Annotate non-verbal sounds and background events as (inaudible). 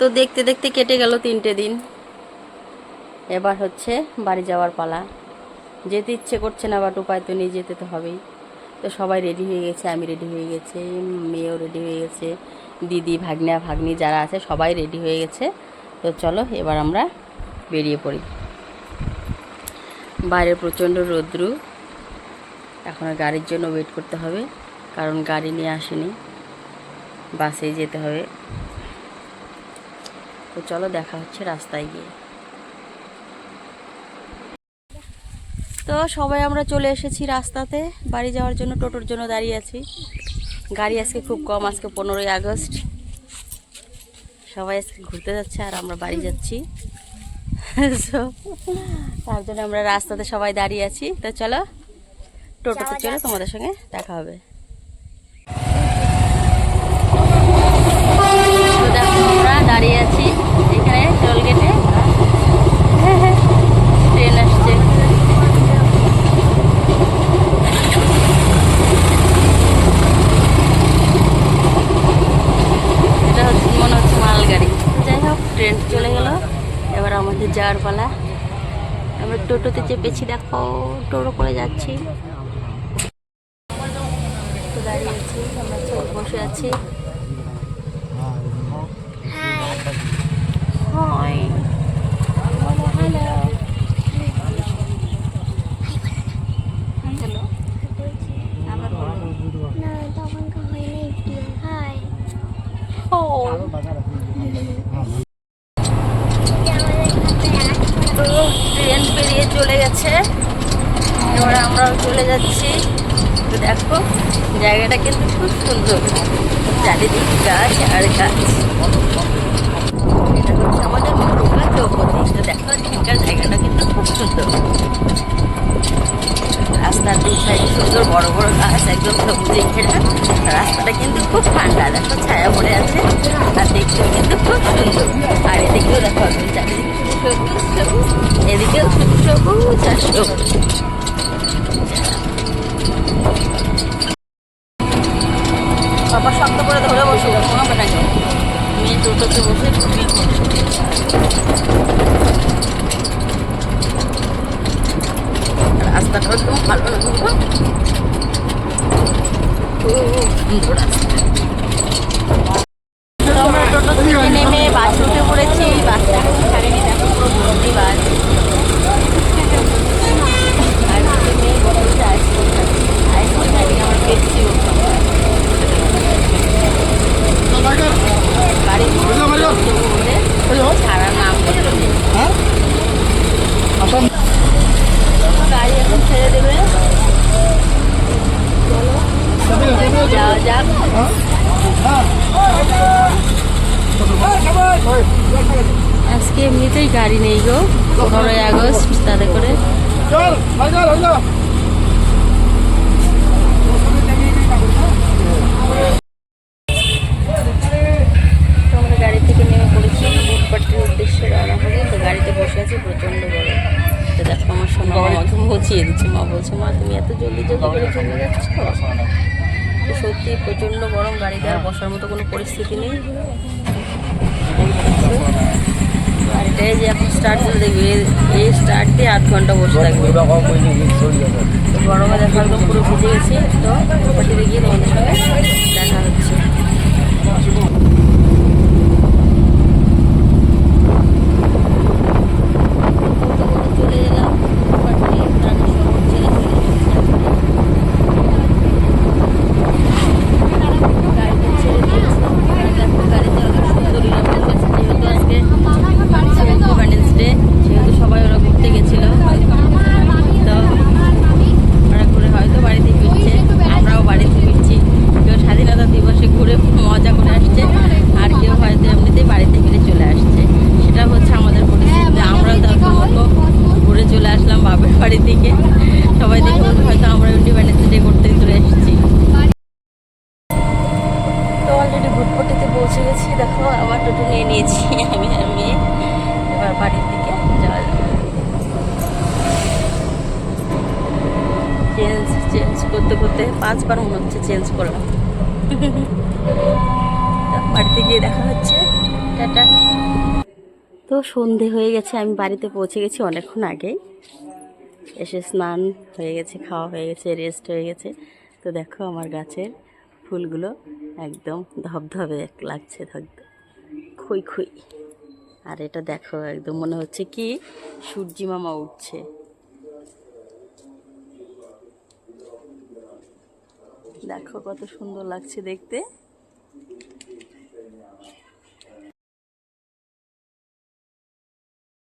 তো দেখতে দেখতে কেটে গেল তিনটে দিন। এবার হচ্ছে বাড়ি যাওয়ার পালা। যেতে ইচ্ছে করছে না, বাট উপায় তো নিয়ে যেতে তো হবেই। তো সবাই রেডি হয়ে গেছে, আমি রেডি হয়ে গেছে, মেয়েও রেডি হয়ে গেছে, দিদি, ভাগ্না, ভাগ্নি যারা আছে সবাই রেডি হয়ে গেছে। তো চলো এবার আমরা বেরিয়ে পড়ি। বাইরে প্রচণ্ড রৌদ্রু। এখন গাড়ির জন্য ওয়েট করতে হবে, কারণ গাড়ি নিয়ে আসেনি। বাসেই যেতে হবে। তো চলো দেখা হচ্ছে রাস্তায় গিয়ে। তো সবাই আমরা চলে এসেছি রাস্তাতে। বাড়ি যাওয়ার জন্য টোটোর জন্য দাঁড়িয়ে আছি। গাড়ি আজকে খুব কম আজকে পনেরোই আগস্ট। সবাই আজকে ঘুরতে যাচ্ছে আর আমরা বাড়ি যাচ্ছি। তার জন্য আমরা রাস্তাতে সবাই দাঁড়িয়ে আছি। তো চলো টোটোতে চলে তোমাদের সঙ্গে দেখা হবে তো দেখো আমরা দাঁড়িয়ে আছি এখানে টোল গেটে ট্রেন আসছে। এটা হচ্ছে মনে হচ্ছে মালগাড়ি। যাই হোক ট্রেন চলে গেল। এবার আমাদের যাওয়ার পালা। আমরা টোটোতে চেপেছি, দেখো, টোটো করে যাচ্ছি। দাঁড়িয়ে আছি, আমরা বসে আছি। হাই ও তো ট্রেন পেরিয়ে চলে গেছে এবার আমরাও চলে যাচ্ছি দেখো জায়গাটা কিন্তু খুব সুন্দর চারিদিকে গাছ আর গাছ জায়গাটা কিন্তু খুব সুন্দর। রাস্তার দু সাইডে সুন্দর বড় বড় গাছ, একদম সবুজে ঘেরা রাস্তাটা কিন্তু খুব ঠান্ডা দেখো ছায়া পড়ে আছে। আর দেখতেও কিন্তু খুব সুন্দর। আর এদিকেও দেখো সবুজ সবুজ। এদিকেও সবুজ আর সবুজ। বাবা শক্ত করে ধরে বসে কোনো হবে না কেউ মেয়ে টোটোতে বসে ঘুমিয়ে পড়ছে রাস্তাটা একদম ভালো না খুব সুন্দর রাস্তা তো আমরা টোটো থেকে নেমে বাসে উঠে পড়েছি বাসটা এখন ছাড়েনি দেখো পুরো ভর্তি বাস আর হচ্ছে মেয়ে বসেছে আইসক্রিম খাচ্ছে আইসক্রিম খাই আমার পেপসি গাড়ি বলে ছাড়ার নাম করতে নেই গাড়ি এখন ছেড়ে দেবে চলো যাওয়া যাক আজকে এমনিতেই গাড়ি নেই গো পনেরোই আগস্ট তাতে করে। গাড়ি থেকে নেমে পড়েছি উদ্দেশ্যে রওনা তো গাড়িতে বসে আছি প্রচণ্ড গরম। তো দেখো আমার সোনা মা আমাকে বুঝিয়ে দিচ্ছে মা বলছে মা তুমি এত জলদি জলদি করে চলে যাচ্ছ? তো সত্যি প্রচণ্ড গরম গাড়িতে আর বসার মতো কোনো পরিস্থিতি নেই। গাড়িটাই যে এখন স্টার্ট করে দেখবে এই স্টার্ট দিয়ে আধ ঘণ্টা বসে থাকবে। তো গরমে দেখা একদম পুরো ভিজে গেছি তো পাটিতে গিয়ে তোমাদের সঙ্গে দেখা হচ্ছে চলে এলাম পাটি রানী শহর ছেড়ে চলে এসেছি গাড়িটা ছেড়ে দিয়েছি দেখো গাড়িতে অনেক সুন্দর ইলাম যেহেতু আজকে ইন্ডিপেন্ডেন্স ডে সেহেতু সবাই ওরা ঘুরতে গেছিল তো ওরা ঘুরে হয়তো বাড়িতে ফিরছে আমরাও বাড়িতে ফিরছি কেউ স্বাধীনতা দিবসে ঘুরে মজা করে আসছে আর কেউ হয়তো এমনিতেই বাড়িতে ফিরে চলে আসছে সেটা হচ্ছে আমাদের পরিস্থিতি আমরাও তাদের মতো ঘুরে চলে আসলাম বাপের বাড়ি থেকে সবাই দেখে বলবে হয়তো আমরা ইন্ডিপেন্ডেন্স ডে করতে চলে এসেছি তো অলরেডি ভুটপটিতে পৌঁছে গেছি। দেখো, আবার টোটো নিয়ে নিয়েছি (laughs) আমি আর মেয়ে। এবার বাড়ির দিকে যাওয়া চেঞ্জ চেঞ্জ করতে করতে পাঁচবার মনে হচ্ছে চেঞ্জ করলাম। (laughs) বাড়িতে গিয়ে দেখা হচ্ছে। টাটা। তো সন্ধে হয়ে গেছে, আমি বাড়িতে পৌঁছে গেছি অনেকক্ষণ আগেই। এসে স্নান হয়ে গেছে, খাওয়া হয়ে গেছে রেস্ট হয়ে গেছে। তো দেখো আমার গাছের ফুলগুলো একদম ধবধবে এক লাগছে ধবধব খুই খুই। আর এটা দেখো, একদম মনে হচ্ছে কি সূর্যি মামা উঠছে। দেখো কত সুন্দর লাগছে দেখতে।